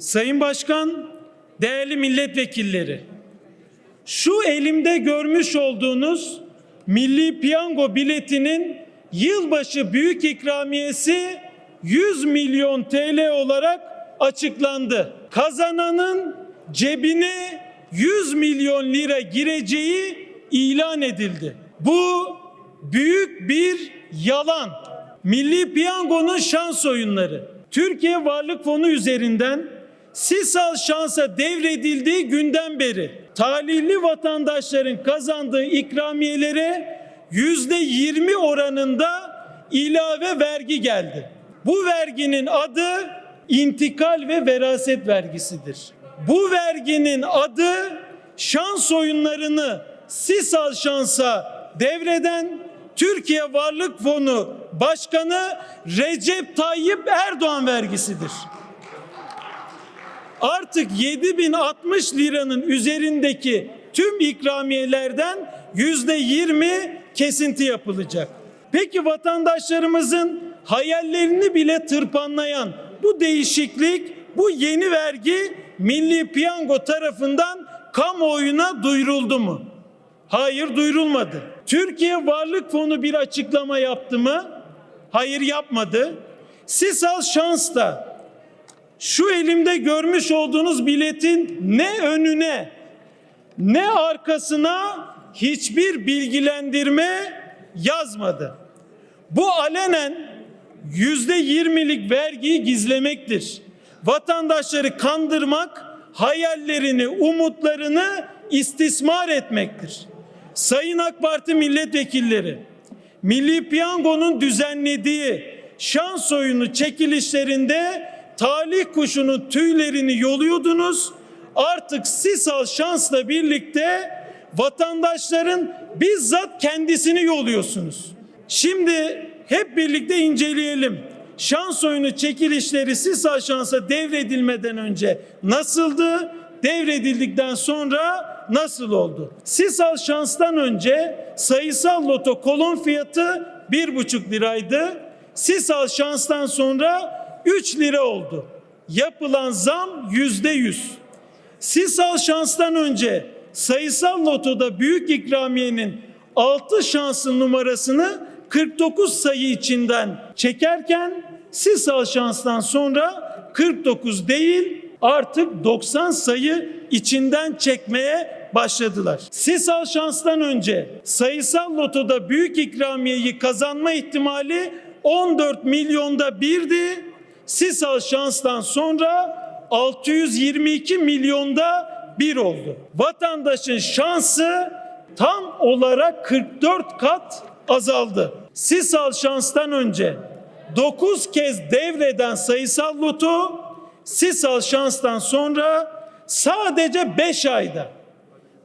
Sayın Başkan, değerli milletvekilleri, şu elimde görmüş olduğunuz Milli Piyango biletinin yılbaşı büyük ikramiyesi 100 milyon TL olarak açıklandı. Kazananın cebine 100 milyon lira gireceği ilan edildi. Bu büyük bir yalan. Milli Piyango'nun şans oyunları. Türkiye Varlık Fonu üzerinden Sisal şansa devredildiği günden beri talihli vatandaşların kazandığı ikramiyelere yüzde yirmi oranında ilave vergi geldi. Bu verginin adı intikal ve veraset vergisidir. Bu verginin adı şans oyunlarını Sisal şansa devreden Türkiye Varlık Fonu Başkanı Recep Tayyip Erdoğan vergisidir artık 7060 liranın üzerindeki tüm ikramiyelerden yüzde 20 kesinti yapılacak. Peki vatandaşlarımızın hayallerini bile tırpanlayan bu değişiklik, bu yeni vergi Milli Piyango tarafından kamuoyuna duyuruldu mu? Hayır duyurulmadı. Türkiye Varlık Fonu bir açıklama yaptı mı? Hayır yapmadı. Sisal Şans da şu elimde görmüş olduğunuz biletin ne önüne ne arkasına hiçbir bilgilendirme yazmadı. Bu alenen yüzde yirmilik vergiyi gizlemektir. Vatandaşları kandırmak, hayallerini, umutlarını istismar etmektir. Sayın AK Parti milletvekilleri, Milli Piyango'nun düzenlediği şans oyunu çekilişlerinde talih kuşunun tüylerini yoluyordunuz. Artık Sisal şansla birlikte vatandaşların bizzat kendisini yoluyorsunuz. Şimdi hep birlikte inceleyelim. Şans oyunu çekilişleri Sisal şansa devredilmeden önce nasıldı? Devredildikten sonra nasıl oldu? Sisal şanstan önce sayısal loto kolon fiyatı bir buçuk liraydı. Sisal şanstan sonra 3 lira oldu. Yapılan zam yüzde yüz. Sisal şanstan önce sayısal lotoda büyük ikramiyenin 6 şansın numarasını 49 sayı içinden çekerken Sisal şanstan sonra 49 değil artık 90 sayı içinden çekmeye başladılar. Sisal şanstan önce sayısal lotoda büyük ikramiyeyi kazanma ihtimali 14 milyonda birdi. Sisal şanstan sonra 622 milyonda bir oldu. Vatandaşın şansı tam olarak 44 kat azaldı. Sisal şanstan önce 9 kez devreden sayısal loto Sisal şanstan sonra sadece 5 ayda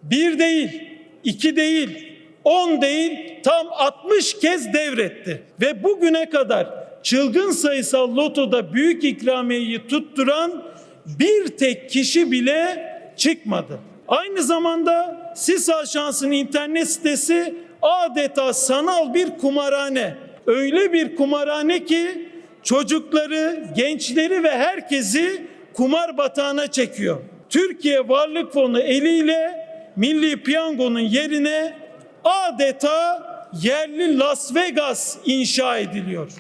bir değil, iki değil, 10 değil tam 60 kez devretti. Ve bugüne kadar çılgın sayısal lotoda büyük ikramiyeyi tutturan bir tek kişi bile çıkmadı. Aynı zamanda Sisal Şans'ın internet sitesi adeta sanal bir kumarhane. Öyle bir kumarhane ki çocukları, gençleri ve herkesi kumar batağına çekiyor. Türkiye Varlık Fonu eliyle Milli Piyango'nun yerine adeta yerli Las Vegas inşa ediliyor.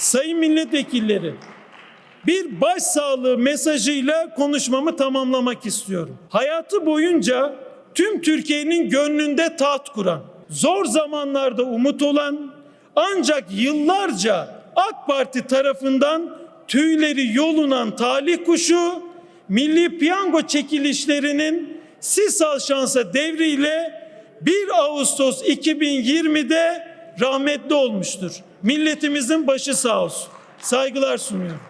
Sayın milletvekilleri, bir başsağlığı mesajıyla konuşmamı tamamlamak istiyorum. Hayatı boyunca tüm Türkiye'nin gönlünde taht kuran, zor zamanlarda umut olan, ancak yıllarca AK Parti tarafından tüyleri yolunan talih kuşu, Milli Piyango çekilişlerinin Sisal şansa devriyle 1 Ağustos 2020'de rahmetli olmuştur. Milletimizin başı sağ olsun. Saygılar sunuyorum.